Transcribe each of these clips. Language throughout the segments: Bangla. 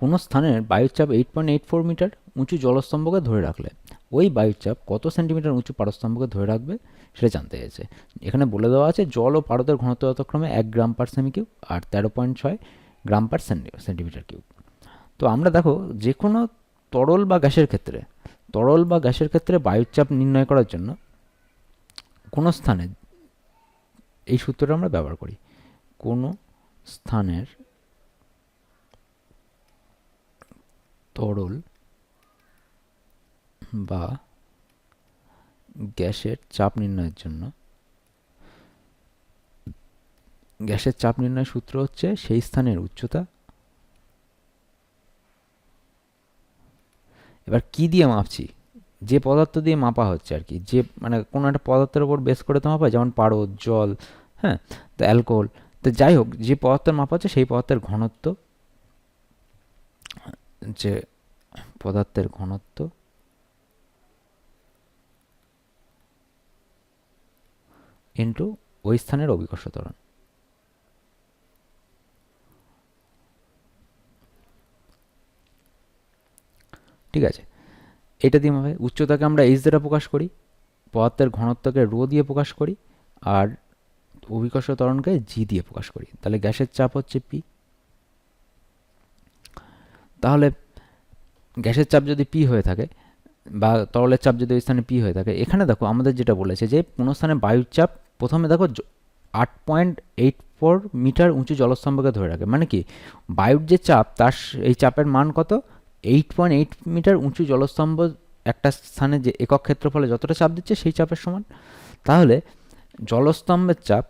কোনো স্থানের বায়ুচাপ eight point eight four metre উঁচু জলস্তম্ভকে ধরে রাখলে, ওই বায়ুচাপ কত সেন্টিমিটার উঁচু পারস্তম্ভকে ধরে রাখবে সেটা জানতে চাইছে। এখানে বলে দেওয়া আছে জল ও পারদের ঘনত্ব যথাক্রমে এক গ্রাম পার সেমি কিউব আর তেরো পয়েন্ট ছয় গ্রাম পার সেন্টিমিটার কিউব। তো আমরা দেখো যে কোনো তরল বা গ্যাসের ক্ষেত্রে, তরল বা গ্যাসের ক্ষেত্রে বায়ুচাপ নির্ণয় করার জন্য কোনো স্থানে, এই সূত্রটা আমরা ব্যবহার করি, কোনো স্থানের তরল বা গ্যাসের চাপ নির্ণয়ের জন্য। গ্যাসের চাপ নির্ণয়ের সূত্র হচ্ছে সেই স্থানের উচ্চতা। এবার কি দিয়ে মাপছি? যে পদার্থ দিয়ে মাপা হচ্ছে আর কি। যে মানে কোনো একটা পদার্থের উপর বেস করে তো মাপা যেমন পারদ, জল হ্যাঁ তো অ্যালকোহল তো যাই হোক, যে পদার্থের মাপা হচ্ছে সেই পদার্থের ঘনত্ব যে পদার্থের ঘনত্ব ইন্টু ওই স্থানের অভিকর্ষ ত্বরণ। ঠিক আছে? এটা দিয়ে হবে উচ্চতাকে আমরা এইচ দ্বারা প্রকাশ করি, পদার্থের ঘনত্বকে রো দিয়ে প্রকাশ করি, আর অভিকর্ষ ত্বরণকে জি দিয়ে প্রকাশ করি। তাহলে গ্যাসের চাপ হচ্ছে পি তাহলে গ্যাসের চাপ যদি পি হয়ে থাকে বা তরলের চাপ যদি ওই স্থানে পি হয়ে থাকে, এখানে দেখো আমাদের যেটা বলেছে যে কোনো স্থানে বায়ুর চাপ প্রথমে দেখো আট পয়েন্ট এইট ফোর মিটার উঁচু জলস্তম্ভকে ধরে রাখে। মানে কি? বায়ুর যে চাপ, তার এই চাপের মান কত? এইট পয়েন্ট এইট মিটার উঁচু জলস্তম্ভ একটা স্থানে যে একক ক্ষেত্রফলে যতটা চাপ দিচ্ছে সেই চাপের সমান। তাহলে জলস্তম্ভের চাপ,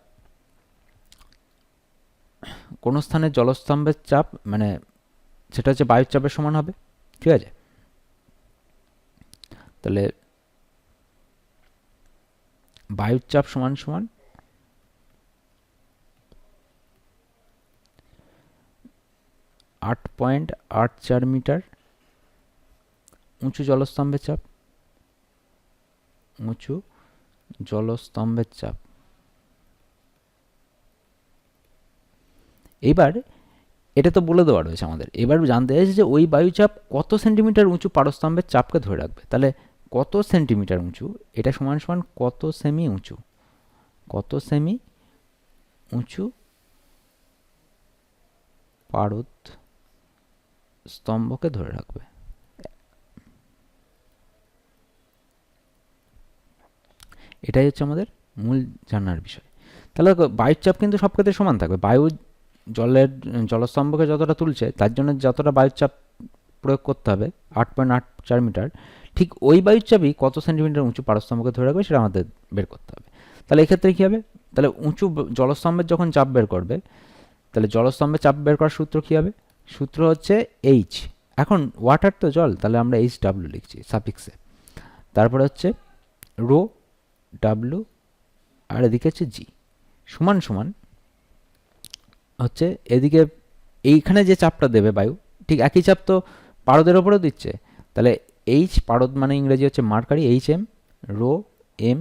কোনো স্থানে জলস্তম্ভের চাপ মানে সেটা হচ্ছে বায়ুর চাপের সমান হবে, ঠিক আছে? তাহলে বায়ুর চাপ সমান সমান আট পয়েন্ট আট চার মিটার উঁচু জলস্তম্ভের চাপ, উঁচু জলস্তম্ভের চাপ। এবার এটা তো বলে দেওয়া রয়েছে আমাদের। এবার জানতে চাইছে যে ওই বায়ুচাপ কত সেন্টিমিটার উঁচু পারস্তম্ভের চাপকে ধরে রাখবে? তাহলে কত সেন্টিমিটার উঁচু? এটা সমান সমান কত সেমি উঁচু? কত সেমি উঁচু পারদ স্তম্ভকে ধরে রাখবে? এটাই হচ্ছে আমাদের মূল জানার বিষয়। তাহলে বায়ুর চাপ কিন্তু সব ক্ষেত্রে সমান থাকবে। বায়ু জলের, জলস্তম্ভকে যতটা তুলছে, তার জন্য যতটা বায়ুর চাপ প্রয়োগ করতে হবে, আট পয়েন্ট আট চার মিটার, ঠিক ওই বায়ুর চাপই কত সেন্টিমিটার উঁচু পারস্তম্ভকে ধরে রাখবে সেটা আমাদের বের করতে হবে। তাহলে এক্ষেত্রে কী হবে? তাহলে উঁচু জলস্তম্ভের যখন চাপ বের করবে, তাহলে জলস্তম্ভের চাপ বের করার সূত্র কী হবে? সূত্র হচ্ছে এইচ এখন ওয়াটার তো জল, তাহলে আমরা এইচ ডাব্লিউ লিখছি সাফিক্সে তারপরে হচ্ছে রো ডাব্লু আর এদিকে হচ্ছে জি সমান সমান হচ্ছে এদিকে এইখানে যে চাপটা দেবে বায়ু, ঠিক একই চাপ তো পারদের ওপরেও দিচ্ছে। তাহলে এইচ পারদ মানে ইংরেজি হচ্ছে mercury H M rho M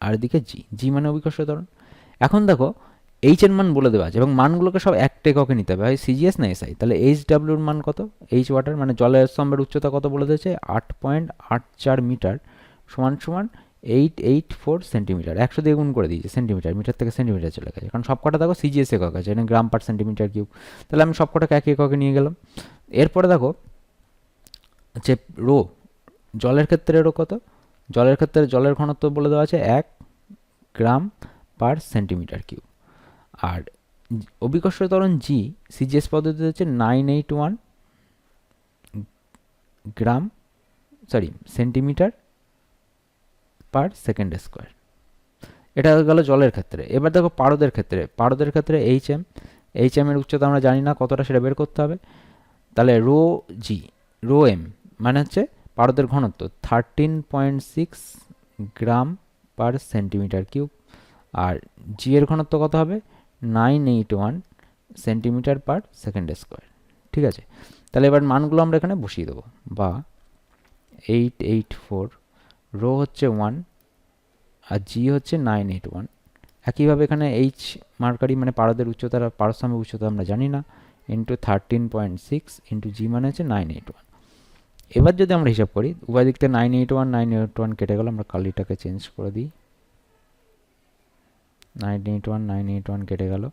আর এদিকে জি জি মানে অভিকর্ষ ত্বরণ। এখন দেখো এইচ এর মান বলে দেওয়া আছে, এবং মানগুলোকে সব এক টেককে নিতে হবে। হয় সিজিএস না এসআই তাহলে এইচ ডাব্লিউর মান কত? এইচ ওয়াটার মানে জলের স্তম্ভের উচ্চতা কত বলে দিয়েছে? আট পয়েন্ট আট চার মিটার সমান সমান এইট এইট ফোর সেন্টিমিটার, একশো দিয়ে গুণ করে দিয়েছে, সেন্টিমিটার, মিটার থেকে সেন্টিমিটার চলে গেছে। কারণ সবকটা দেখো সিজিএস একক আছে, এখানে গ্রাম পার সেন্টিমিটার কিউব। তাহলে আমি সবকটাকে এক এককে নিয়ে গেলাম। এরপরে দেখো, যে রো, জলের ক্ষেত্রে রো কত? জলের ক্ষেত্রে জলের ঘনত্ব বলে দেওয়া আছে এক গ্রাম পার সেন্টিমিটার কিউব। আর অভিকর্ষ ত্বরণ জি সিজিএস পদ্ধতিতে হচ্ছে nine eight one gram, sorry, centimetre per second square এটা গেল জলের ক্ষেত্রে। এবার দেখো পারদের ক্ষেত্রে। পারদের ক্ষেত্রে এইচ এম এইচ এম এর উচ্চতা আমরা জানি না, কতটা সেটা বের করতে হবে। তাহলে রো জি রো এম মানে হচ্ছে পারদের ঘনত্ব thirteen point six gram per centimetre cube আর জি এর ঘনত্ব কত হবে? Nine eight one centimetre per second square ঠিক আছে? তাহলে এবার মানগুলো আমরা এখানে বসিয়ে দেবো। বা এইট এইট ফোর রো হচ্ছে ওয়ান আর জি হচ্ছে নাইন এইট ওয়ান একইভাবে এখানে এইচ মার্কারি মানে পারদের উচ্চতা পারস্তম্ভের উচ্চতা আমরা জানি না। Into thirteen point six into G মানে হচ্ছে নাইন এইট ওয়ান এবার যদি আমরা হিসাব করি, উভয় দিক থেকে nine eight one nine eight one কেটে গেল, আমরা কালিটাকে চেঞ্জ করে দিই। Nine eight one nine eight one কেটে গেল।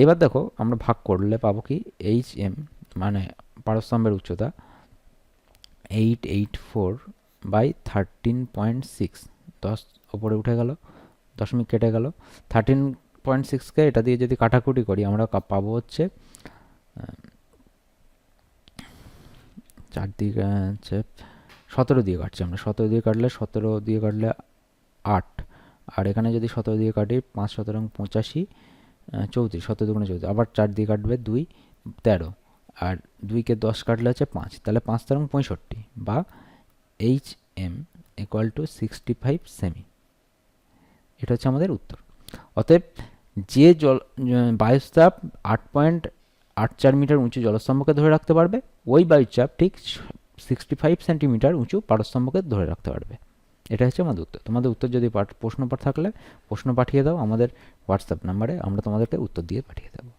এবার দেখো, আমরা ভাগ করলে পাবো কি? এইচ এম মানে পারস্তম্ভের উচ্চতা। Eight eight four by thirteen point six. দশ ওপরে উঠে গেল, দশমিক কেটে গেল। থার্টিন পয়েন্ট সিক্সকে এটা দিয়ে যদি কাটাকুটি করি, আমরা পাবো হচ্ছে চারদিকে হচ্ছে সতেরো দিয়ে কাটছি আমরা। সতেরো দিয়ে কাটলে সতেরো দিয়ে কাটলে আট। আর এখানে যদি সতেরো দিয়ে কাটি, পাঁচ সতেরো পঁচাশি চৌত্রিশ, সতেরো দুগুণে চৌত্রিশ। আবার চার দিয়ে কাটবে দুই, তেরো। আর দুইকে দশ কাটলে হচ্ছে পাঁচ। তাহলে পাঁচ তেরো পঁয়ষট্টি বা H M equal to sixty five semi এটা হচ্ছে আমাদের উত্তর। অতএব যে জল বায়ুচাপ আট পয়েন্ট আট চার মিটার উঁচু জলস্তম্ভকে ধরে রাখতে পারবে, ওই বায়ুচাপ ঠিক সিক্সটি ফাইভ সেন্টিমিটার উঁচু পারস্তম্ভকে ধরে রাখতে পারবে। এটা হচ্ছে আমাদের উত্তর। তোমাদের উত্তর যদি প্রশ্ন থাকলে প্রশ্ন পাঠিয়ে দাও, আমাদের হোয়াটসঅ্যাপ নাম্বারে আমরা তোমাদেরকে উত্তর দিয়ে পাঠিয়ে দেবো।